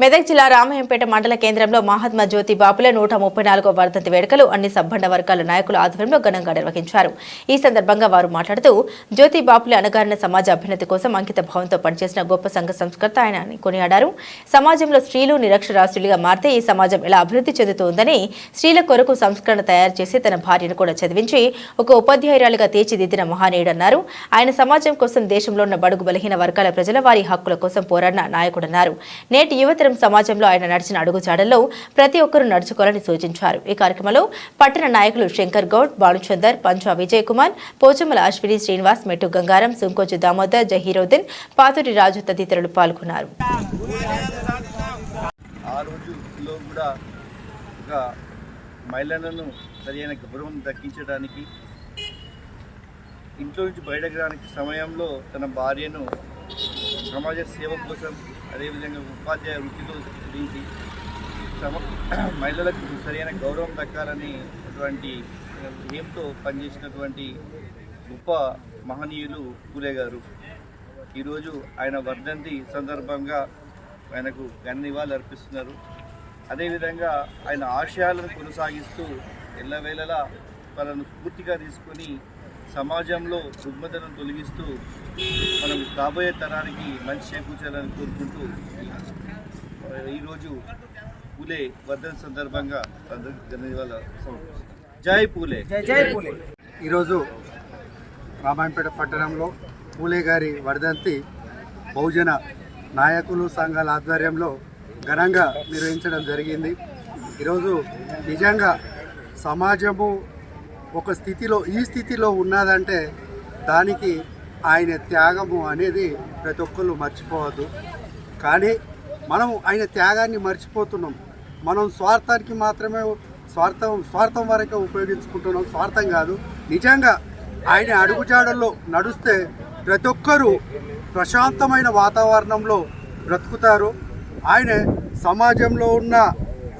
మెదక్ జిల్లా రామాయంపేట మండల కేంద్రంలో మహాత్మా జ్యోతి బాపుల నూట ముప్పై నాలుగో వర్ధంతి వేడుకలు అన్ని సబ్బండ వర్గాల నాయకుల ఆధ్వర్యంలో ఘనంగా నిర్వహించారు. ఈ సందర్భంగా వారు మాట్లాడుతూ జ్యోతి బాపుల అణగారిన సమాజ అభ్యున్నతి కోసం అంకిత భావంతో పనిచేసిన గొప్ప సంఘ సంస్కర్త ఆయన కొనియాడారు. సమాజంలో స్త్రీలు నిరక్షరాస్యులుగా మారితే ఈ సమాజం ఎలా అభివృద్ధి చెందుతుందని స్త్రీల కొరకు సంస్కరణ తయారు చేసి తన భార్యను కూడా చదివించి ఒక ఉపాధ్యాయురాలుగా తీర్చిదిద్దిన మహానీయుడన్నారు. ఆయన సమాజం కోసం దేశంలో ఉన్న బడుగు బలహీన వర్గాల ప్రజల వారి హక్కుల కోసం పోరాడిన నాయకుడన్నారు. నేటి యువత యువతరం సమాజంలో ఆయన నడిచిన అడుగుజాడల్లో ప్రతి ఒక్కరూ నడుచుకోవాలని సూచించారు. ఈ కార్యక్రమంలో పట్టణ నాయకులు శంకర్ గౌడ్ భానుచందర్ పంచా విజయ్ కుమార్ పోచమ్మల అశ్విని శ్రీనివాస్ మెట్టు గంగారం సుంకోజు దామోదర్ జహీరుద్దీన్ పాతూరి రాజు తదితరులు పాల్గొన్నారు. ఆ కూడా ఒక మహిళలను సరైన గౌరవం దక్కించడానికి ఇంట్లో నుంచి బయటకు రానికి సమయంలో తన భార్యను సమాజ సేవ కోసం అదేవిధంగా ఉపాధ్యాయ వృత్తితో దించి సమ మహిళలకు సరైన గౌరవం దక్కాలని అటువంటి ధ్యేయంతో పనిచేసినటువంటి గొప్ప మహనీయులు పూలే గారు. ఈరోజు ఆయన వర్ధంతి సందర్భంగా ఆయనకు ఘన నివాళులు అర్పిస్తున్నారు. అదేవిధంగా ఆయన ఆశయాలను కొనసాగిస్తూ ఎల్లవేళలా వాళ్ళను స్ఫూర్తిగా తీసుకొని సమాజంలో రుగ్మతను తొలగిస్తూ మనం రాబోయే తరానికి మంచి చేకూర్చాలని కోరుకుంటూ ఈరోజు పూలే వర్ధంతి సందర్భంగా నివాళులు సమర్పిస్తున్నాం జై పూలే. ఈరోజు రామాయంపేట పట్టణంలో పూలే గారి వర్ధంతి బహుజన నాయకులు సంఘాల ఆధ్వర్యంలో ఘనంగా నిర్వహించడం జరిగింది. ఈరోజు నిజంగా సమాజము ఒక స్థితిలో ఈ స్థితిలో ఉన్నదంటే దానికి ఆయన త్యాగము అనేది ప్రతి ఒక్కరు మర్చిపోవద్దు. కానీ మనం ఆయన త్యాగాన్ని మర్చిపోతున్నాం. మనం స్వార్థానికి మాత్రమే స్వార్థం స్వార్థం వరకే ఉపయోగించుకుంటున్నాం. స్వార్థం కాదు. నిజంగా ఆయన అడుగుజాడల్లో నడుస్తే ప్రతి ఒక్కరూ ప్రశాంతమైన వాతావరణంలో బ్రతుకుతారు. ఆయన సమాజంలో ఉన్న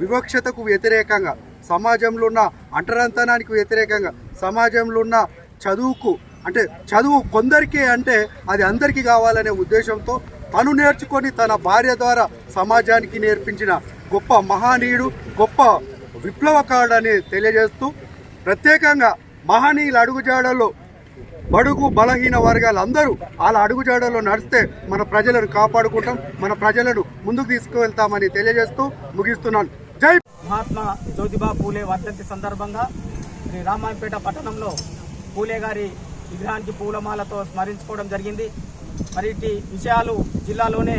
వివక్షతకు వ్యతిరేకంగా సమాజంలో ఉన్న అంటరంతనానికి వ్యతిరేకంగా సమాజంలో ఉన్న చదువుకు అంటే చదువు కొందరికే అంటే అది అందరికీ కావాలనే ఉద్దేశంతో తను నేర్చుకొని తన భార్య ద్వారా సమాజానికి నేర్పించిన గొప్ప మహనీయుడు గొప్ప విప్లవకారుడని తెలియజేస్తూ ప్రత్యేకంగా మహనీయుల అడుగుజాడల్లో బడుగు బలహీన వర్గాలు అందరూ వాళ్ళ అడుగుజాడల్లో నడిస్తే మన ప్రజలను కాపాడుకుంటాం మన ప్రజలను ముందుకు తీసుకువెళ్తామని తెలియజేస్తూ ముగిస్తున్నాను. జై మహాత్మా జ్యోతిబా పూలే వర్ధంతి సందర్భంగా శ్రీ రామాయంపేట పట్టణంలో పూలే గారి విగ్రహానికి పూలమాలతో స్మరించుకోవడం జరిగింది. మరి ఇటు విషయాలు జిల్లాలోనే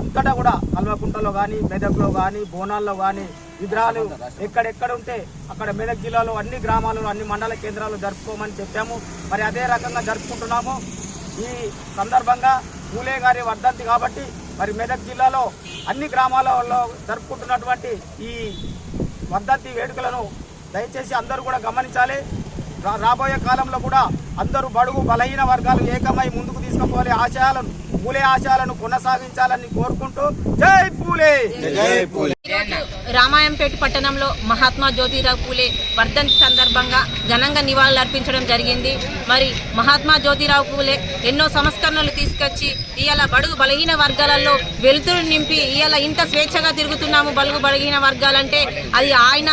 అంతటా కూడా కల్వకుంటలో కానీ మెదక్లో కానీ బోనాల్లో కానీ విగ్రహాలు ఎక్కడెక్కడ ఉంటే అక్కడ మెదక్ జిల్లాలో అన్ని గ్రామాలలో అన్ని మండల కేంద్రాలు జరుపుకోమని చెప్పాము. మరి అదే రకంగా జరుపుకుంటున్నాము. ఈ సందర్భంగా పూలే గారి వర్ధంతి కాబట్టి మరి మెదక్ జిల్లాలో అన్ని గ్రామాలలో జరుపుకుంటున్నటువంటి ఈ వర్ధంతి వేడుకలను దయచేసి అందరూ కూడా గమనించాలి. రా- రాబోయే కాలంలో కూడా అందరూ బడుగు బలహీన వర్గాలు ఏకమై ముందుకు తీసుకుపోవాలి. ఆశయాలను పూలే ఆశయాలను కొనసాగించాలని కోరుకుంటూ జై పూలే! జై పూలే! ఈరోజు రామాయంపేట పట్టణంలో మహాత్మా జ్యోతిరావు పూలే వర్ధంతి సందర్భంగా ఘనంగా నివాళులు అర్పించడం జరిగింది. మరి మహాత్మా జ్యోతిరావు పూలే ఎన్నో సంస్కరణలు తీసుకొచ్చి ఇవాళ బడుగు బలహీన వర్గాలలో వెలుతురు నింపి ఇవాళ ఇంత స్వేచ్ఛగా తిరుగుతున్నాము బలుగు బలహీన వర్గాలంటే అది ఆయన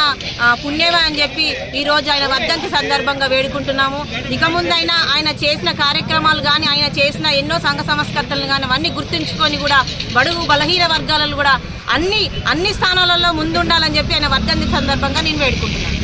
పుణ్యమే అని చెప్పి ఈ రోజు ఆయన వర్ధంతి సందర్భంగా వేడుకుంటున్నాము. ఇక ముందైనా ఆయన చేసిన కార్యక్రమాలు కానీ ఆయన చేసిన ఎన్నో సంఘ సంస్కర్తలు కానీ అవన్నీ గుర్తుంచుకొని కూడా బడుగు బలహీన వర్గాలలో కూడా అన్ని అన్ని స్థానాలలో ముందుండాలని చెప్పి ఆయన వర్గంది సందర్భంగా నేను వేడుకుంటున్నాను.